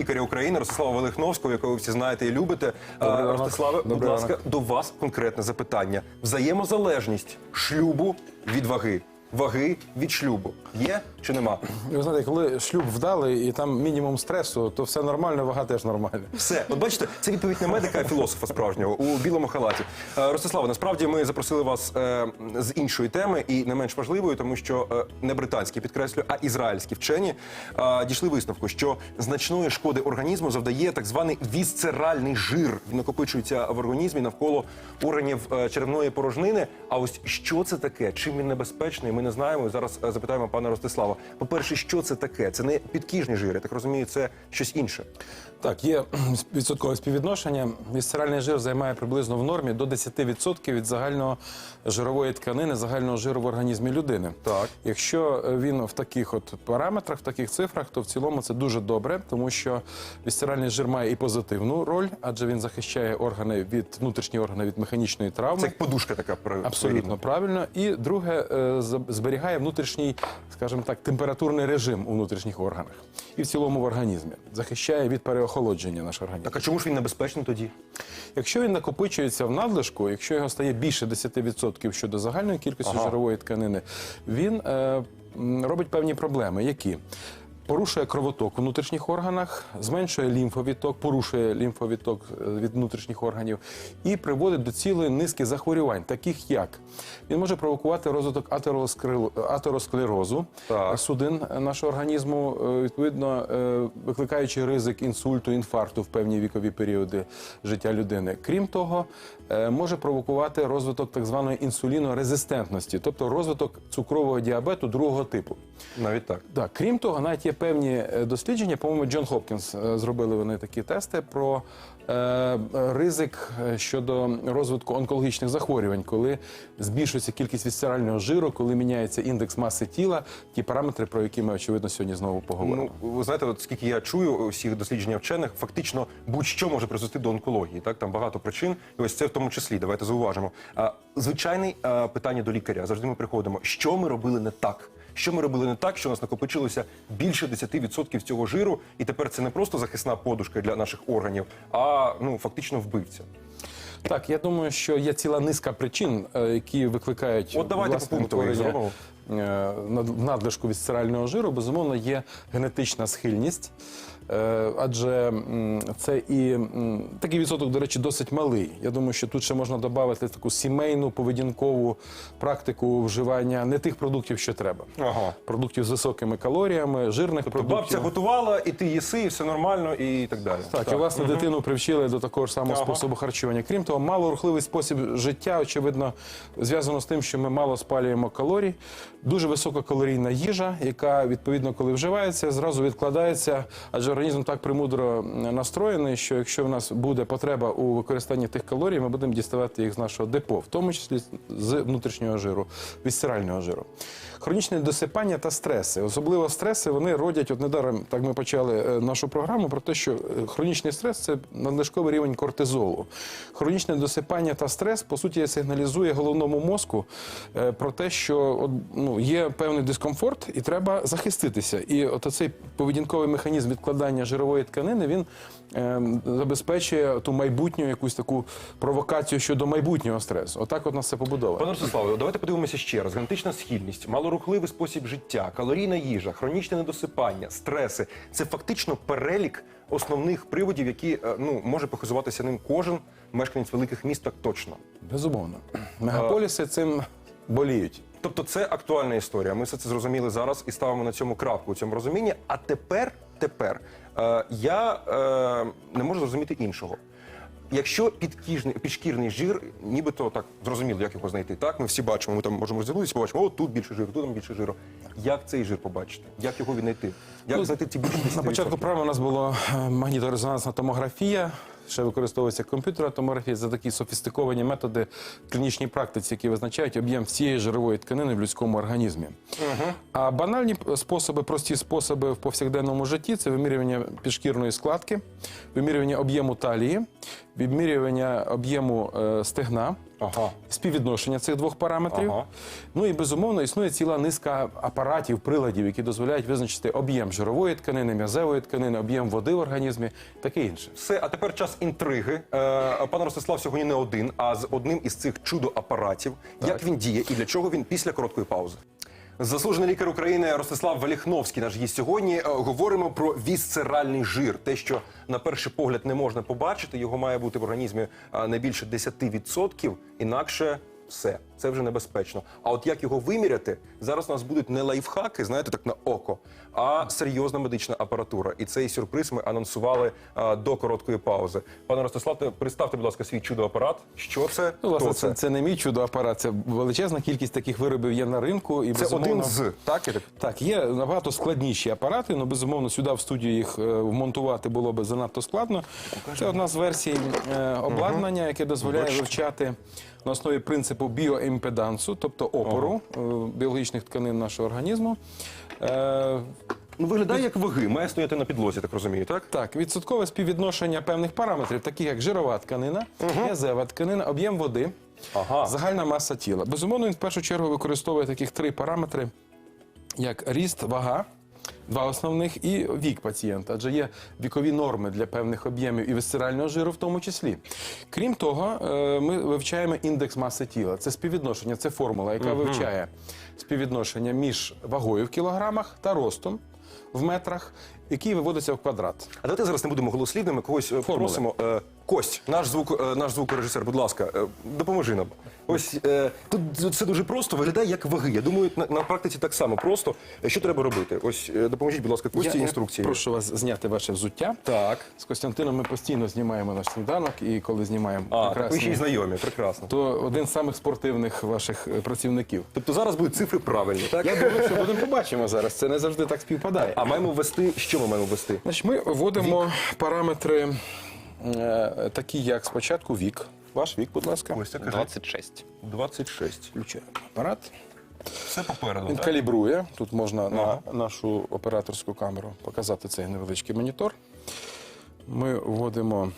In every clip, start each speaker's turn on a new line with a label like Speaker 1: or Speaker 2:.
Speaker 1: лікаря України Ростислава Велихновського, якого ви всі знаєте і любите.
Speaker 2: Ранок.
Speaker 1: Ростиславе, будь ласка, до вас конкретне запитання: взаємозалежність шлюбу від ваги, ваги від шлюбу є чи нема?
Speaker 2: Ви знаєте, коли шлюб вдалий і там мінімум стресу, то все нормально, вага теж нормальна.
Speaker 1: Все, от бачите, це відповідь не медика, а філософа справжнього у білому халаті. Е, Ростиславе, насправді ми запросили вас е, з іншої теми і не менш важливої, тому що е, не британські підкреслюю, а ізраїльські вчені е, дійшли висновку, що значної шкоди організму завдає так званий вісцеральний жир. Він накопичується в організмі навколо органів е, черевної порожнини. А ось що це таке? Чим він небезпечний? Ми не знаємо. І Зараз е, запитаємо пана Ростислава. По-перше, що це таке? Це не підкіжні жири. Я так розумію, це щось інше.
Speaker 2: Так, є відсоткове співвідношення. Вісцеральний жир займає приблизно в нормі до 10% від загального жирової тканини, загального жиру в організмі людини.
Speaker 1: Так.
Speaker 2: Якщо е, він в таких от параметрах, в таких цифрах, то в цілому це дуже добре, тому що вісцеральний жир має і позитивну роль, адже він захищає органи від внутрішні органи від механічної травми.
Speaker 1: Це як подушка така
Speaker 2: Абсолютно правильно. І друге, е, зберігає внутрішній, скажімо так, температурний режим у внутрішніх органах і в цілому в організмі. Захищає від переохолодження наш організм.
Speaker 1: Так а чому ж він небезпечний тоді?
Speaker 2: Якщо він накопичується в надлишку, якщо його стає більше 10% щодо загальної кількості
Speaker 1: Ага.
Speaker 2: жирової тканини, він е, робить певні проблеми, які порушує кровоток у внутрішніх органах, зменшує лімфовідток, порушує лімфовідток е, від внутрішніх органів і приводить до цілої низки захворювань, таких як він може провокувати розвиток атеросклерозу
Speaker 1: Так.
Speaker 2: судин нашого організму, е, відповідно е, викликаючи ризик інсульту, інфаркту в певні вікові періоди життя людини. Крім того, може провокувати розвиток так званої інсулінорезистентності, тобто розвиток цукрового діабету другого типу.
Speaker 1: Навіть так.
Speaker 2: Так, крім того, навіть є певні е, дослідження, по-моєму, Джон Хопкінс е, зробили вони такі тести про е, ризик щодо розвитку онкологічних захворювань, коли збільшується кількість вісцерального жиру, коли міняється індекс маси тіла, ті параметри, про які ми очевидно сьогодні знову поговоримо.
Speaker 1: Ну, ви знаєте, от скільки я чую усіх досліджень вчених, фактично будь-що може призвести до онкології. Так, там багато причин, і ось це в тому числі. Давайте зауважимо. Звичайне питання до лікаря. Завжди ми приходимо. Що ми робили не так? Що ми робили не так, що у нас накопичилося більше 10% цього жиру, і тепер це не просто захисна подушка для наших органів, а ну фактично вбивця.
Speaker 2: Так, я думаю, що є ціла низка причин, е, які викликають
Speaker 1: От давайте по пункту їх зробимо.
Speaker 2: Е, над- надлишку вісцерального жиру. Безумовно, є генетична схильність. е, Адже це і такий відсоток, до речі, досить малий. Я думаю, що тут ще можна додати таку сімейну поведінкову практику вживання не тих продуктів, що треба.
Speaker 1: Ага.
Speaker 2: Продуктів з високими калоріями, жирних
Speaker 1: Тобто
Speaker 2: продуктів.
Speaker 1: бабця готувала, і ти їси, і все нормально, і так далі.
Speaker 2: Так, і власне дитину привчили до такого ж самого
Speaker 1: Ага.
Speaker 2: способу харчування. Крім того, малорухливий спосіб життя, очевидно, зв'язано з тим, що ми мало спалюємо калорій. Дуже висококалорійна їжа, яка відповідно, коли вживається, зразу відкладається, адже організм так примудро настроєний, що якщо в нас буде потреба у використанні тих калорій, ми будемо діставати їх з нашого депо, в тому числі з внутрішнього жиру, вісцерального жиру. Хронічне досипання та стреси, особливо стреси, вони родять. От недаром так ми почали е, нашу програму про те, що е, хронічний стрес це надлишковий рівень кортизолу. Хронічне досипання та стрес по суті сигналізує головному мозку е, про те, що от, ну, є певний дискомфорт, і треба захиститися. І от цей поведінковий механізм відкладання жирової тканини він е, забезпечує ту майбутню якусь таку провокацію щодо майбутнього стресу. Отак от нас це побудовано.
Speaker 1: Пане Ростиславе, давайте подивимося ще раз. Генетична схильність, малорухливий спосіб життя, калорійна їжа, хронічне недосипання, стреси це фактично перелік основних приводів, які е, ну може похизуватися ним кожен мешканець великих міст, так точно.
Speaker 2: Безумовно. Мегаполіси цим боліють.
Speaker 1: Тобто, це актуальна історія. Ми все це зрозуміли зараз і ставимо на цьому крапку у цьому розумінні. А тепер, тепер е, я е, не можу зрозуміти іншого. Якщо підкіжний, підшкірний жир, нібито так зрозуміло, як його знайти. Так, ми всі бачимо, ми там можемо розділитися, побачимо, о, тут більше жиру, тут там більше жиру. Як цей жир побачити? Як його віднайти? Як
Speaker 2: Ну,
Speaker 1: знайти ці більше
Speaker 2: На початку програми у нас була е, магніторезонансна томографія. Ще використовується комп'ютерна томографія за такі софістиковані методи в клінічній практиці, які визначають об'єм всієї жирової тканини в людському організмі. А банальні способи, прості способи в повсякденному житті це вимірювання підшкірної складки, вимірювання об'єму талії, вимірювання об'єму е, стегна.
Speaker 1: Ага.
Speaker 2: співвідношення цих двох параметрів.
Speaker 1: Ага.
Speaker 2: Ну і безумовно існує ціла низка апаратів, приладів, які дозволяють визначити об'єм жирової тканини, м'язевої тканини, об'єм води в організмі, таке інше.
Speaker 1: Все, а тепер час інтриги. Е, пан Ростислав сьогодні не один, а з одним із цих чудо-апаратів. Як він діє і для чого він після короткої паузи? Заслужений лікар України Ростислав Валіхновський, наш гість сьогодні. Е, Говоримо про вісцеральний жир. Те, що на перший погляд не можна побачити, його має бути в організмі не більше 10%, інакше все. Це вже небезпечно. А от як його виміряти, зараз у нас будуть не лайфхаки, знаєте, так на око, а серйозна медична апаратура. І цей сюрприз ми анонсували а, до короткої паузи. Пане Ростиславе, представте, будь ласка, свій чудо-апарат. Що це?
Speaker 2: Ну, власне,
Speaker 1: Хто
Speaker 2: це, це не мій чудо-апарат, це величезна кількість таких виробів є на ринку. І
Speaker 1: Це
Speaker 2: безумовно,
Speaker 1: один з так я так?
Speaker 2: Так, є набагато складніші апарати, але безумовно сюди в студію їх е, вмонтувати було би занадто складно. Це одна з версій е, обладнання, яке дозволяє вивчати на основі принципу біоімпедансу, тобто опору е, біологічних тканин нашого організму. Е,
Speaker 1: Ну виглядає як ваги, має стояти на підлозі, так розумію, так?
Speaker 2: так, відсоткове співвідношення певних параметрів, таких як жирова тканина, м'язева тканина, об'єм води,
Speaker 1: Ага.
Speaker 2: загальна маса тіла. Безумовно, він в першу чергу використовує таких три параметри, як ріст, вага. Два основних і вік пацієнта, адже є вікові норми для певних об'ємів і висцерального жиру в тому числі. Крім того, е, ми вивчаємо індекс маси тіла. Це співвідношення, це формула, яка вивчає співвідношення між вагою в кілограмах та ростом в метрах, який виводиться в квадрат.
Speaker 1: А давайте зараз не будемо голослівними, когось е,
Speaker 2: Формули.
Speaker 1: просимо. Е, Кость, наш звук, е, наш звукорежисер, будь ласка, е, допоможи нам. Ось е, тут все дуже просто, виглядає як ваги. Я думаю, на, на практиці так само просто. Е, Що треба робити? Ось е, допоможіть, будь ласка, Кості інструкції.
Speaker 2: Я прошу вас зняти ваше взуття.
Speaker 1: Так.
Speaker 2: З Костянтином ми постійно знімаємо наш сніданок, і коли знімаємо
Speaker 1: А, так ви ще й знайомі, прекрасно.
Speaker 2: то один з самих спортивних ваших е, працівників.
Speaker 1: Тобто зараз будуть цифри правильні, так?
Speaker 2: Я думаю, що будемо побачимо зараз. Це не завжди так співпадає.
Speaker 1: А маємо ввести, що ми маємо ввести?
Speaker 2: Значить, ми вводимо параметри е, такі, як спочатку вік. Ваш вік, будь ласка.
Speaker 1: Ось так
Speaker 3: 26.
Speaker 1: 26.
Speaker 2: Включаємо апарат.
Speaker 1: Все попереду,
Speaker 2: Він
Speaker 1: так?
Speaker 2: калібрує. Тут можна на нашу операторську камеру показати цей невеличкий монітор. Ми вводимо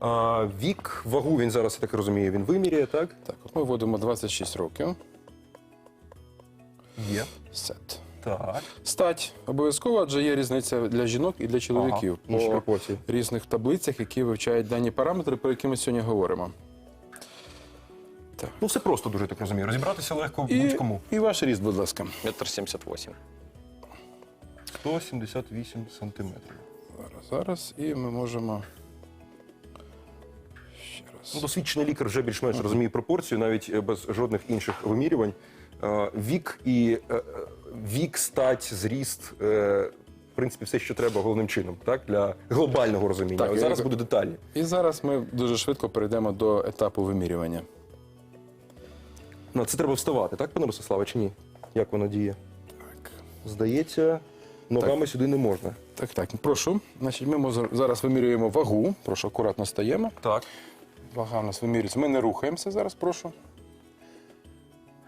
Speaker 1: А, вік, вагу він зараз, я так розумію, він виміряє, так?
Speaker 2: так, от ми вводимо 26 років.
Speaker 1: Є.
Speaker 2: Сет.
Speaker 1: Так.
Speaker 2: Стать обов'язково, адже є різниця для жінок і для чоловіків
Speaker 1: Ага,
Speaker 2: по
Speaker 1: пропорції.
Speaker 2: різних таблицях, які вивчають дані параметри, про які ми сьогодні говоримо.
Speaker 1: Ну, все просто дуже, так розумію. Розібратися легко
Speaker 2: І,
Speaker 1: будь-кому.
Speaker 2: і ваш ріст, будь ласка.
Speaker 3: Метр семьдесят восемь.
Speaker 1: 178 сантиметрів.
Speaker 2: Зараз, зараз. І ми можемо. Ще
Speaker 1: Ну,
Speaker 2: раз.
Speaker 1: досвідчений лікар вже більш-менш розуміє пропорцію, навіть е, без жодних інших вимірювань. Е, Вік і е, е, вік, стать, зріст. В принципі, все, що треба головним чином, так для глобального розуміння.
Speaker 2: Так,
Speaker 1: зараз буде деталі.
Speaker 2: І зараз ми дуже швидко перейдемо до етапу вимірювання.
Speaker 1: На це треба вставати, так, пане Ростиславе, чи ні? Як воно діє?
Speaker 2: Так.
Speaker 1: Здається, ногами сюди не можна.
Speaker 2: Так, так. Прошу. Значить, ми зараз вимірюємо вагу. Прошу, акуратно стаємо.
Speaker 1: Так.
Speaker 2: Вага у нас вимірюється. Ми не рухаємося зараз, прошу.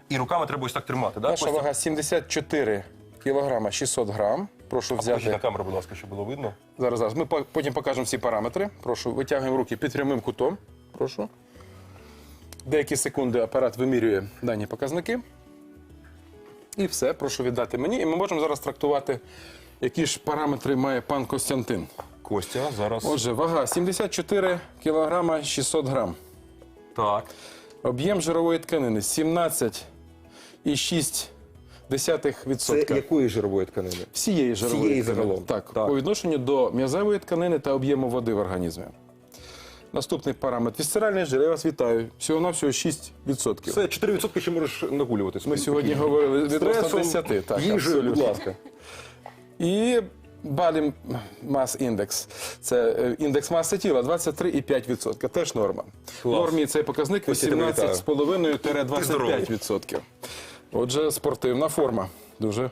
Speaker 1: І руками треба ось так тримати, так?
Speaker 2: Наша вага 74 кілограма 600 грам. Прошу
Speaker 1: Покажіть на
Speaker 2: взяти.
Speaker 1: камеру, будь ласка, щоб було видно.
Speaker 2: Зараз, зараз. Ми по- потім покажемо всі параметри. Прошу, витягуємо руки під прямим кутом. Прошу. Деякі секунди апарат вимірює дані показники. І все, прошу віддати мені. І ми можемо зараз трактувати, які ж параметри має пан Костянтин.
Speaker 1: Костя, зараз.
Speaker 2: Отже, вага 74 кілограма 600 грам.
Speaker 1: Так.
Speaker 2: Об'єм жирової тканини 17,6%.
Speaker 1: Це якої жирової тканини?
Speaker 2: Всієї жирової
Speaker 1: Всієї
Speaker 2: тканини.
Speaker 1: загалом.
Speaker 2: Так,
Speaker 1: Так.
Speaker 2: по відношенню до м'язевої тканини та об'єму води в організмі. Наступний параметр. Вісцеральний жир, я вас вітаю. Всього-навсього 6%.
Speaker 1: Це 4% ще можеш нагулювати.
Speaker 2: Ми сьогодні говорили відносно
Speaker 1: Стресом,
Speaker 2: 10. Так,
Speaker 1: їжею, будь
Speaker 2: абсолютно.
Speaker 1: ласка.
Speaker 2: І Body Mass Index. Це е, індекс маси тіла 23,5%. Теж норма. В нормі цей показник
Speaker 1: Ось я тебе вітаю.
Speaker 2: 18,5-25%. Отже, спортивна форма. Дуже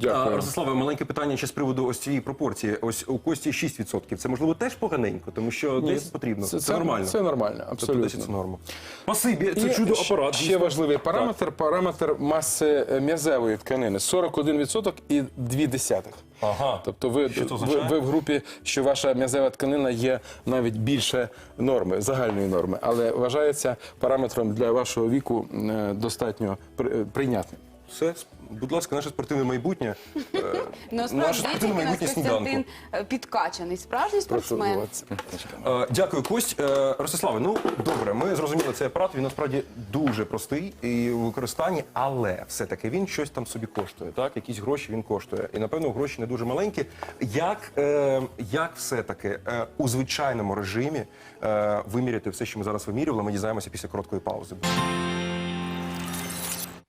Speaker 2: Дякую.
Speaker 1: Ростиславе, маленьке питання ще з приводу ось цієї пропорції. Ось у Кості 6%. Це можливо теж поганенько, тому що
Speaker 2: Ні,
Speaker 1: десь потрібно. Це,
Speaker 2: це,
Speaker 1: нормально.
Speaker 2: Це нормально,
Speaker 1: Тобто
Speaker 2: абсолютно.
Speaker 1: 10 це норма. Спасибі, це
Speaker 2: І
Speaker 1: чудо апарат.
Speaker 2: Ще
Speaker 1: дійсно.
Speaker 2: важливий параметр параметр маси е, м'язевої тканини 41% і 2 десятих.
Speaker 1: Ага.
Speaker 2: Тобто ви, ви, ви в групі, що ваша м'язева тканина є навіть більше норми, загальної норми, але вважається параметром для вашого віку е, достатньо при- прийнятним.
Speaker 1: Все, будь ласка, наше спортивне майбутнє. Е,
Speaker 3: Ну,
Speaker 1: Наше спортивне
Speaker 3: у нас Костянтин е, підкачаний, справжній спортсмен.
Speaker 1: Е, Дякую, Кость. Е, Ростиславе, ну добре, ми зрозуміли цей апарат. Він насправді дуже простий і у використанні, але все-таки він щось там собі коштує. Так, якісь гроші він коштує. І напевно гроші не дуже маленькі. Як, е, як все-таки е, у звичайному режимі е, виміряти все, що ми зараз вимірювали, ми дізнаємося після короткої паузи.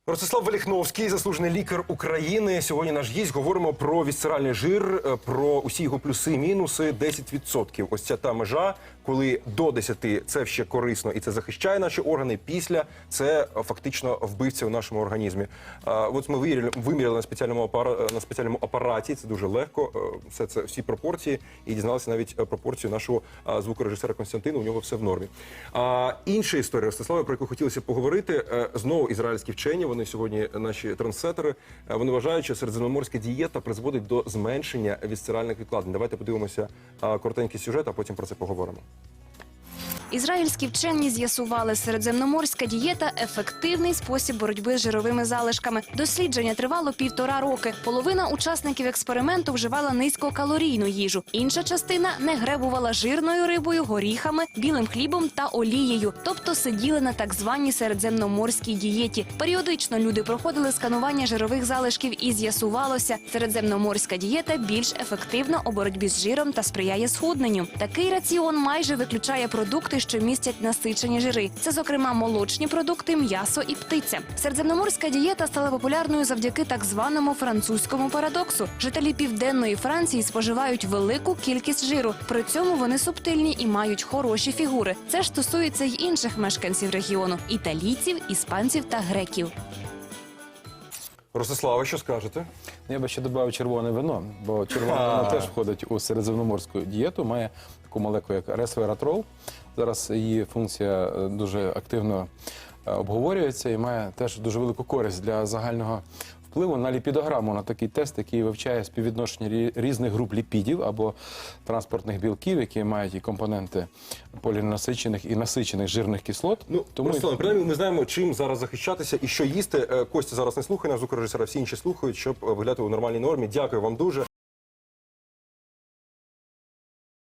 Speaker 1: Ростислав Валіхновський, заслужений лікар України. Сьогодні наш гість. Говоримо про вісцеральний жир, е, про усі його плюси, мінуси. 10%. Ось ця та межа, коли до 10 це ще корисно і це захищає наші органи. Після це е, фактично вбивця у нашому організмі. А, От ми виміряли, виміряли на спеціальному апара- на спеціальному апараті. Це дуже легко. е, Все це всі пропорції, і дізналися навіть е, пропорцію нашого звукорежисера Константина. У нього все в нормі. А інша історія Ростислава, про яку хотілося поговорити. е, Знову ізраїльські вчені. Вони сьогодні наші трансетери. Е, Вони вважають, що середземноморська дієта призводить до зменшення вісцеральних відкладень. Давайте подивимося коротенький сюжет, а потім про це поговоримо.
Speaker 4: Ізраїльські вчені з'ясували, середземноморська дієта ефективний спосіб боротьби з жировими залишками. Дослідження тривало півтора роки. Половина учасників експерименту вживала низькокалорійну їжу. Інша частина не гребувала жирною рибою, горіхами, білим хлібом та олією, тобто сиділи на так званій середземноморській дієті. Періодично люди проходили сканування жирових залишків і з'ясувалося, середземноморська дієта більш ефективна у боротьбі з жиром та сприяє схудненню. Такий раціон майже виключає продукти, що містять насичені жири. Це, зокрема, молочні продукти, м'ясо і птиця. Середземноморська дієта стала популярною завдяки так званому французькому парадоксу. Жителі південної Франції споживають велику кількість жиру. При цьому вони субтильні і мають хороші фігури. Це ж стосується й інших мешканців регіону італійців, іспанців та греків.
Speaker 1: Ростислава, що скажете?
Speaker 2: Я би ще додав червоне вино, бо червоне вино теж входить у середземноморську дієту, має таку молекулу, як ресвератрол. Зараз її функція е, дуже активно е, обговорюється і має теж дуже велику користь для загального впливу на ліпідограму, на такий тест, який вивчає співвідношення різних груп ліпідів або транспортних білків, які мають і компоненти полінасичених і насичених жирних кислот.
Speaker 1: Ну,
Speaker 2: Тому
Speaker 1: Руслан, принаймні ми знаємо, чим зараз захищатися і що їсти. Е, Костя зараз не слухає, наш звукорежисера, всі інші слухають, щоб виглядати у нормальній нормі. Дякую вам дуже.